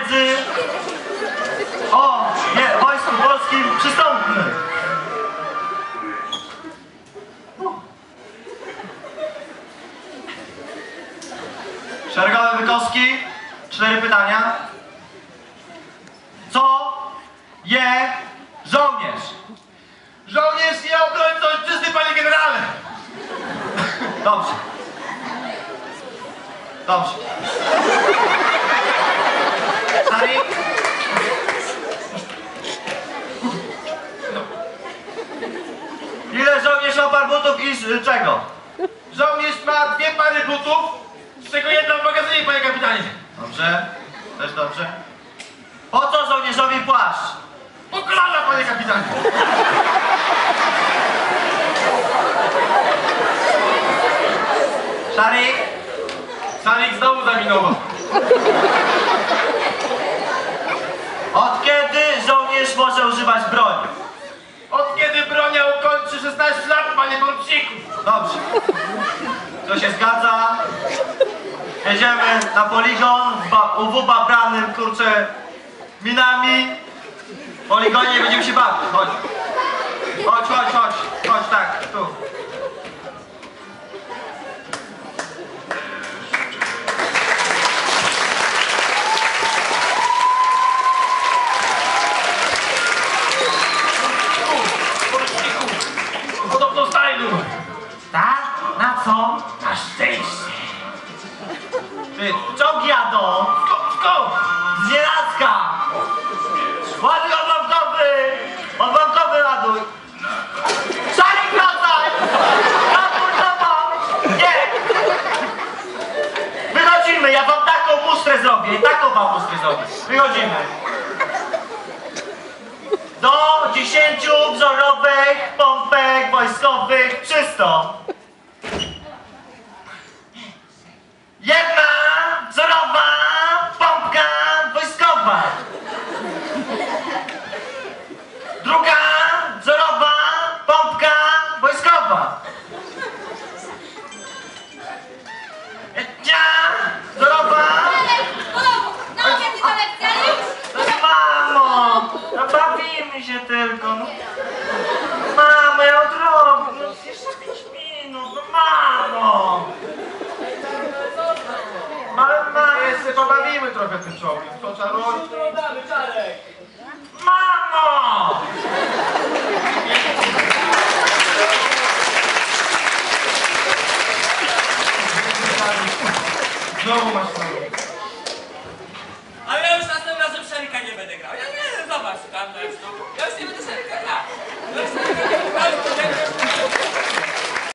wiedzy o nie, Wojsku Polskim przystąpmy. Szeregowy Wykowski, cztery pytania. Co je żołnierz? Żołnierz nie obrońca ojczyzny, panie generale! Dobrze. Dobrze. Żołnierz oparł butów i z czego? Żołnierz ma dwie pary butów, z czego jedna w magazynie, panie kapitanie. Dobrze. Też dobrze. Po co żołnierzowi płaszcz? Po kolana, panie kapitanie. Szary? Salik znowu zaminował. Panie poruczniku? Dobrze. To się zgadza. Jedziemy na poligon w ba- UW branym, kurczę, minami. W poligonie będziemy się bawić. Chodź. Chodź, chodź, chodź. Chodź, tak, tu. Czołgi jadą. Skąd, skąd? Z Nienacka. Ładuj odłamkowy. Odłamkowy ładuj. Szalik wracaj. Raportował. Nie. Wychodzimy, ja wam taką mustrę zrobię. Taką wam mustrę zrobię. Wychodzimy. Do 10 wzorowych pompek wojskowych czysto. Jedna wzorowa pompka wojskowa. Druga wzorowa pompka wojskowa. Trzecia wzorowa. No Mamo, no bawimy się tylko. No. Mamo, ja odrobię. No jeszcze 5 minut. No mamo. Ale mamo. Jeszcze pobawimy trochę tym czołgiem. Co trzeba robić? Mamo! Znowu masz problem.